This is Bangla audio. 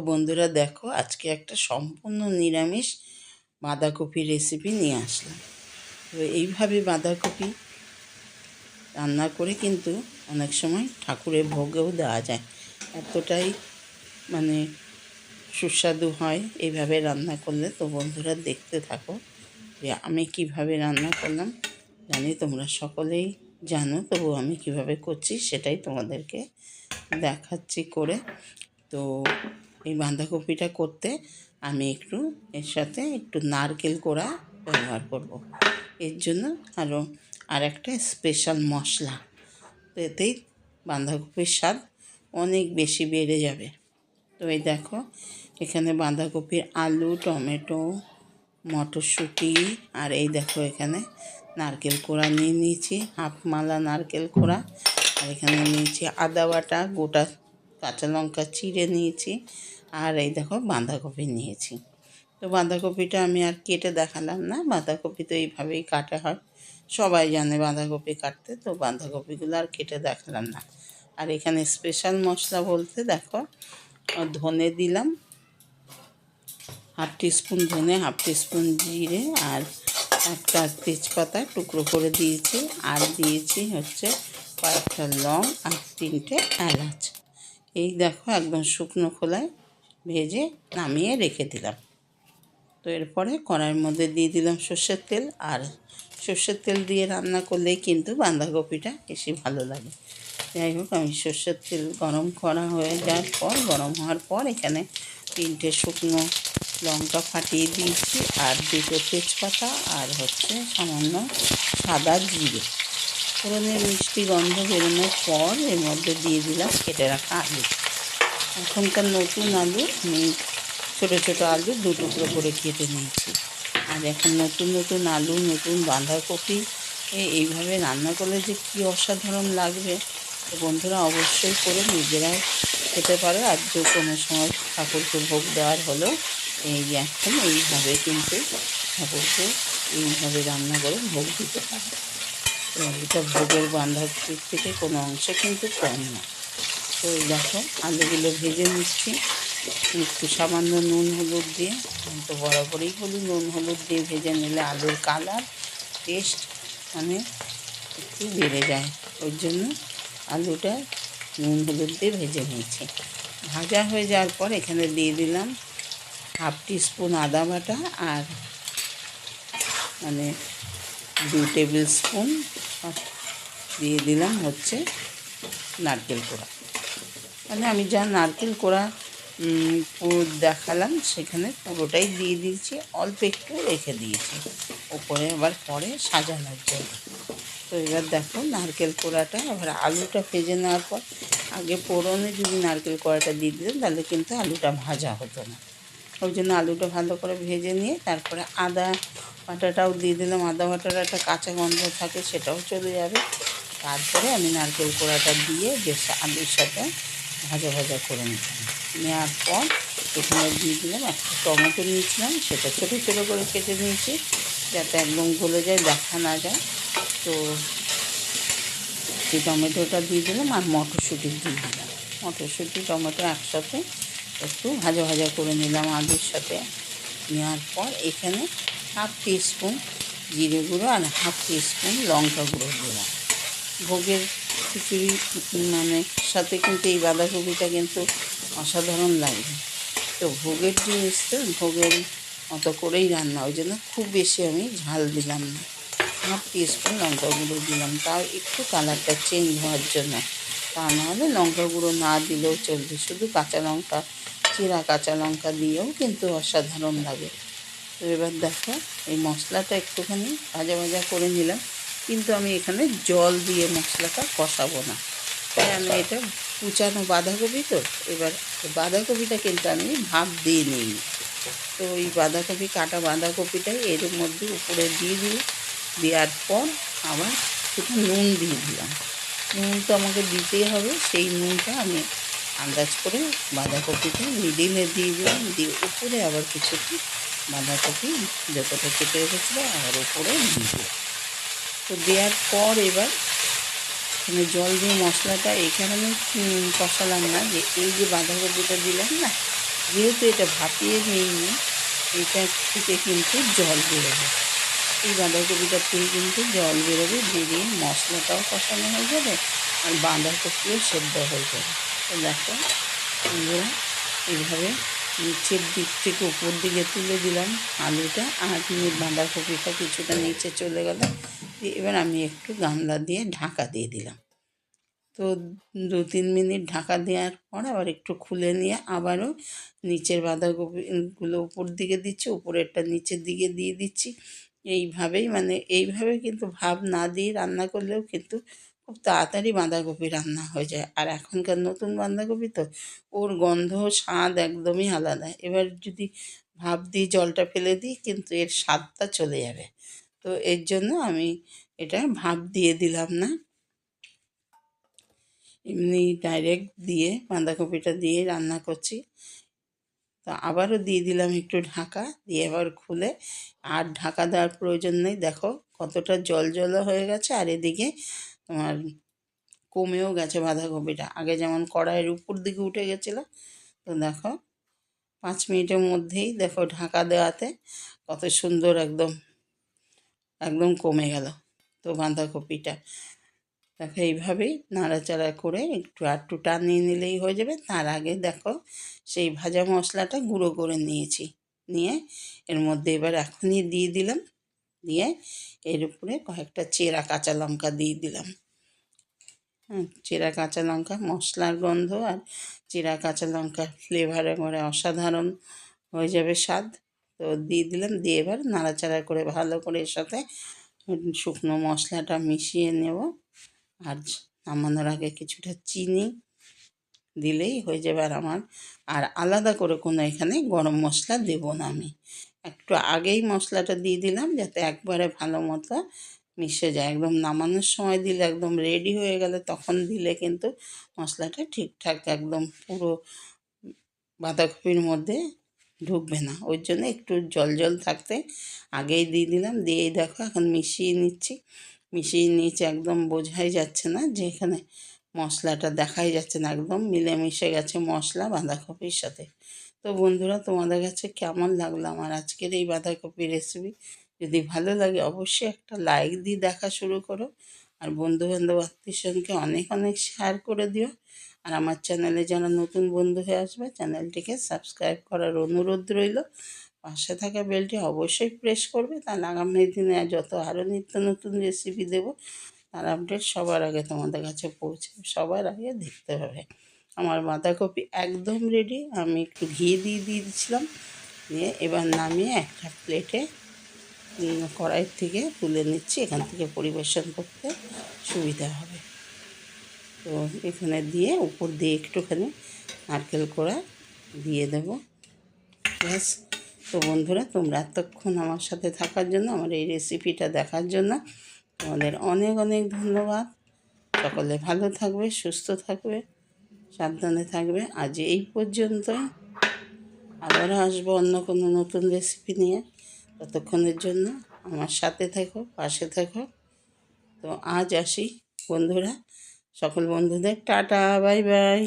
বন্ধুরা দেখো, আজকে একটা সম্পূর্ণ নিরামিষ বাঁধাকপি রেসিপি নিয়ে আসলাম। তো এইভাবে বাঁধাকপি রান্না করে কিন্তু অনেক সময় ঠাকুরের ভোগেও দেওয়া যায়। এতটাই মানে সুস্বাদু হয় এইভাবে রান্না করলে। তো বন্ধুরা দেখতে থাকো যে আমি কীভাবে রান্না করলাম। জানি তোমরা সকলেই জানো, তবু আমি কীভাবে করছি সেটাই তোমাদেরকে দেখাচ্ছি করে। তো এই বাঁধাকপিটা করতে আমি একটু এর সাথে একটু নারকেল কোড়া ব্যবহার করব। এর জন্য আরও আর একটা স্পেশাল মশলা। তো এতেই বাঁধাকপির স্বাদ অনেক বেশি বেড়ে যাবে। তো এই দেখো, এখানে বাঁধাকপির আলু, টমেটো, মটরশুঁটি আর এই দেখো এখানে নারকেল কোড়া নিয়ে নিয়েছি, হাফ মালা নারকেল কোড়া। আর এখানে নিয়েছি আদা বাটা, গোটা কাঁচা লঙ্কা চিড়ে নিয়েছি। আর এই দেখো বাঁধাকপি নিয়েছি। তো বাঁধাকপিটা আমি আর কেটে দেখালাম না, বাঁধাকপি তো এইভাবেই কাটা হয়। সবাই জানে বাঁধাকপি কাটতে, তো বাঁধাকপিগুলো আর কেটে দেখালাম না। আর এখানে স্পেশাল মশলা বলতে দেখো, ধনে দিলাম, হাফ টিস্পুন ধনে, হাফ টিস্পুন জিরে আর একটা তেজপাতা টুকরো করে দিয়েছি। আর দিয়েছি হচ্ছে কয়েকটা লং আর তিনটে এলাচ। এই দেখো একদম শুকনো খোলায় ভেজে নামিয়ে রেখে দিলাম। তো এরপরে কড়াইয়ের মধ্যে দিয়ে দিলাম সর্ষের তেল। আর সর্ষের তেল দিয়ে রান্না করলেই কিন্তু বাঁধাকপিটা বেশি ভালো লাগে। যাই হোক, আমি সর্ষের তেল গরম করা হয়ে যাওয়ার পর, গরম হওয়ার পর এখানে তিনটে শুকনো লঙ্কা ফাটিয়ে দিয়েছি আর দুটো তেজপাতা আর হচ্ছে সামান্য সাদা জিরে। ফোড়নের মিষ্টি গন্ধ বেরোনোর পর এর মধ্যে দিয়ে দিলাম কেটে রাখা আলু। এখনকার নতুন আলু ছোটো ছোটো আলু দু টুকরো করে কেটে নিয়েছি। আর এখন নতুন নতুন আলু, নতুন বাঁধাকপি এইভাবে রান্না করলে যে কী অসাধারণ লাগবে। বন্ধুরা অবশ্যই করে নিজেরাই খেতে পারো। আর যে কোনো সময় ঠাকুরকে ভোগ দেওয়ার হলেও এই এখন এইভাবে কিন্তু ঠাকুরকে এইভাবে রান্না করে ভোগ দিতে পারে এটা ভোগের বাঁধাকপির থেকে কোনো অংশে কিন্তু কম না তো এই দেখো, আলুগুলো ভেজে নিচ্ছি। একটু সামান্য নুন হলুদ দিয়ে আমি তো বরাবরই হলুদ নুন হলুদ দিয়ে ভেজে নিলে আলুর কালার টেস্ট মানে একটু বেড়ে যায়। ওই জন্য আলুটা নুন হলুদ দিয়ে ভেজে নিয়েছি। ভাজা হয়ে যাওয়ার পর এখানে দিয়ে দিলাম হাফ স্পুন আদা বাটা আর মানে দু টেবিল স্পুন। দিয়ে দিলাম হচ্ছে নারকেল কোড়া মানে আমি যা নারকেল কোড়া দেখালাম, সেখানে পুরোটাই দিয়ে দিয়েছি। অল্প একটু রেখে দিয়েছি। ওপরে আবার পরে সাজানোর জন্য। তো এবার দেখো নারকেল কোড়াটা আবার আলুটা ভেজে নেওয়ার পর, আগে পোড়নে যদি নারকেল কোড়াটা দিয়ে দিতেন তাহলে কিন্তু আলুটা ভাজা হতো না। ওই জন্য আলুটা ভালো করে ভেজে নিয়ে তারপরে আদা বাটাটাও দিয়ে দিলাম। আদা বাটার একটা কাঁচা গন্ধ থাকে, সেটাও চলে যাবে। তারপরে আমি নারকেল কোড়াটা দিয়ে বেশ আলুর সাথে ভাজা ভাজা করে নিতাম নেওয়ার পর এখানে দিয়ে দিলাম একটা টমেটো নিয়েছিলাম, সেটা ছোটো ছোটো করে কেটে নিয়েছি, যাতে একদম গলে যায়, দেখা না যায়। তো সেই টমেটোটা দিয়ে দিলাম আর মটরশুঁটি দিয়ে দিলাম। মটরশুঁটি, টমেটো একসাথে একটু ভাজা ভাজা করে নিলাম আলুর সাথে। নেওয়ার পর এখানে হাফ টিস্পুন জিরে গুঁড়ো আর হাফ টিস্পুন লঙ্কা গুঁড়ো দিলাম। ভোগের খিচুড়ি মানে সাথে কিন্তু এই বাঁধাকপিটা কিন্তু অসাধারণ লাগে। তো ভোগের জিনিস তো, ভোগের মতো করেই রান্না। ওই জন্য খুব বেশি আমি ঝাল দিলাম না। হাফ টিস্পুন লঙ্কা গুঁড়ো দিলাম। তাও একটু কালারটা চেঞ্জ হওয়ার জন্য। তা নাহলে লঙ্কা গুঁড়ো না দিলেও চলবে। শুধু কাঁচা লঙ্কা, চিরা কাঁচা লঙ্কা দিয়েও কিন্তু অসাধারণ লাগে। তো এবার দেখো, এই মশলাটা একটুখানি ভাজা ভাজা করে নিলাম। কিন্তু আমি এখানে জল দিয়ে মশলাটা কষাবো না। তাই আমি এটা কুচানো বাঁধাকপি তো এবার বাঁধাকপিটা কিন্তু আমি ভাপ দিয়ে নিই। তো ওই বাঁধাকপি কাটা বাঁধাকপিটাই এর মধ্যে উপরে দিয়ে দিই। দেওয়ার পর আবার একটু নুন দিয়ে দিলাম। নুন তো আমাকে দিতেই হবে সেই নুনটা আমি আন্দাজ করে বাঁধাকপিটা মিডিলে দিয়ে দিলাম। দিয়ে উপরে আবার কিছুটা বাঁধাকপি যতটা কেটে রেখেছিলো আবার উপরে দিয়ে দিলাম। তো দেওয়ার পর এবার এখানে জল দিয়ে মশলাটা এখানে আমি কষালাম না। যে এই যে বাঁধাকপিটা দিলাম না, যেহেতু এটা ভাপিয়ে নিইনি এটা থেকে কিন্তু জল বেরোবে। এই বাঁধাকপিটার থেকে কিন্তু জল বেরোবে বেরিয়ে মশলাটাও কষানো হয়ে যাবে আর বাঁধাকপিও সেদ্ধ হয়ে যাবে। তো দেখো এইভাবে নিচের দিক থেকে উপর দিকে তুলে দিলাম আলুটা। আর বাঁধাকপিটা কিছুটা নিচে চলে গেল। দিয়ে এবার আমি একটু গামলা দিয়ে ঢাকা দিয়ে দিলাম। তো দু তিন মিনিট ঢাকা দেওয়ার পর আবার একটু খুলে নিয়ে আবারও নিচের বাঁধাকপিগুলো উপর দিকে দিচ্ছি, উপরেরটা নিচের দিকে দিয়ে দিচ্ছি। এইভাবেই মানে এইভাবে কিন্তু ভাব না দিয়ে রান্না করলেও কিন্তু খুব তাড়াতাড়ি বাঁধাকপি রান্না হয়ে যায়। আর এখনকার নতুন বাঁধাকপি তো ওর গন্ধ, স্বাদ একদমই আলাদা। এবার যদি ভাব দিয়ে জলটা ফেলে দিই কিন্তু এর স্বাদটা চলে যাবে। তো এর জন্য আমি এটা ভাপ দিয়ে দিলাম না। এমনি ডাইরেক্ট দিয়ে বাঁধাকপিটা দিয়ে রান্না করছি। তো আবারও দিয়ে দিলাম একটু ঢাকা, দিয়ে এবার খুলে। আর ঢাকা দেওয়ার প্রয়োজন নেই। দেখো কতটা জল জলও হয়ে গেছে আর এদিকে তোমার কমেও গেছে বাঁধাকপিটা। আগে যেমন কড়াইয়ের উপর দিকে উঠে গেছিল, তো দেখো পাঁচ মিনিটের মধ্যেই দেখো ঢাকা দেওয়াতে কত সুন্দর একদম একদম কমে গেল। তো বাঁধাকপিটা। দেখো এইভাবেই নাড়াচাড়া করে একটু আটটু টানিয়ে নিলেই হয়ে যাবে। তার আগে দেখো সেই ভাজা মশলাটা গুঁড়ো করে নিয়েছি। নিয়ে এর মধ্যে এবার এখনই দিয়ে দিলাম। দিয়ে এর উপরে কয়েকটা চেরা কাঁচা লঙ্কা দিয়ে দিলাম। হ্যাঁ চেরা কাঁচা লঙ্কা, মশলার গন্ধ আর চেরা কাঁচা লঙ্কার ফ্লেভার করে অসাধারণ হয়ে যাবে স্বাদ। তো দিয়ে দিলাম, দিয়ে এবার নাড়াচাড়া করে ভালো করে এর সাথে শুকনো মশলাটা মিশিয়ে নেব। আর নামানোর আগে কিছুটা চিনি দিলেই হয়ে যাবে আর আমার। আর আলাদা করে কোনো এখানে গরম মশলা দেবো না আমি। একটু আগেই মশলাটা দিয়ে দিলাম যাতে একবারে ভালো মতো মিশে যায়। একদম নামানোর সময় দিলে একদম রেডি হয়ে গেলে তখন দিলে কিন্তু মশলাটা ঠিকঠাক একদম পুরো বাঁধাকপির মধ্যে ঢুকবে না। ওই জন্য একটু জল জল থাকতে আগেই দিয়ে দিলাম। দিয়েই দেখো এখন মিশিয়ে নিচ্ছি। মিশিয়ে নিয়েছি একদম বোঝাই যাচ্ছে না যে এখানে মশলাটা দেখাই যাচ্ছে না। একদম মিলেমিশে গেছে মশলা বাঁধাকপির সাথে। তো বন্ধুরা, তোমাদের কাছে কেমন লাগল আমার আজকের এই বাঁধাকপি রেসিপি যদি ভালো লাগে অবশ্যই একটা লাইক দিয়ে দেখা শুরু করো। আর বন্ধু বান্ধব আত্মীয়স্বজনকে অনেক অনেক শেয়ার করে দিও। আর আমার চ্যানেলে যারা নতুন বন্ধু হয়ে আসবে, চ্যানেলটিকে সাবস্ক্রাইব করার অনুরোধ রইল। পাশে থাকা বেলটি অবশ্যই প্রেস করবে, তাহলে আগামী দিনে যত আরও নিত্য নতুন রেসিপি দেবো, তার আপডেট সবার আগে তোমাদের কাছে পৌঁছে সবার আগে দেখতে হবে। আমার বাঁধাকপি একদম রেডি আমি একটু ঘি দিয়ে দিয়ে দিচ্ছিলাম দিয়ে এবার নামিয়ে একটা প্লেটে কড়াইয়ের থেকে তুলে নিচ্ছি, এখান থেকে পরিবেশন করতে সুবিধা হবে। তো এখানে দিয়ে উপর দিয়ে একটুখানি নারকেল কোড়া দিয়ে দেব। ব্যাস, তো বন্ধুরা, তোমরা এতক্ষণ আমার সাথে থাকার জন্য, আমার এই রেসিপিটা দেখার জন্য তোমাদের অনেক অনেক ধন্যবাদ। সকলে ভালো থাকবে, সুস্থ থাকবে, সাবধানে থাকবে। আজ এই পর্যন্ত আবারও আসব অন্য কোনো নতুন রেসিপি নিয়ে। ততক্ষণের জন্য আমার সাথে থেকো, পাশে থেকো। তো আজ আসি, বন্ধুরা। সকল বন্ধুদের টাটা বাই বাই।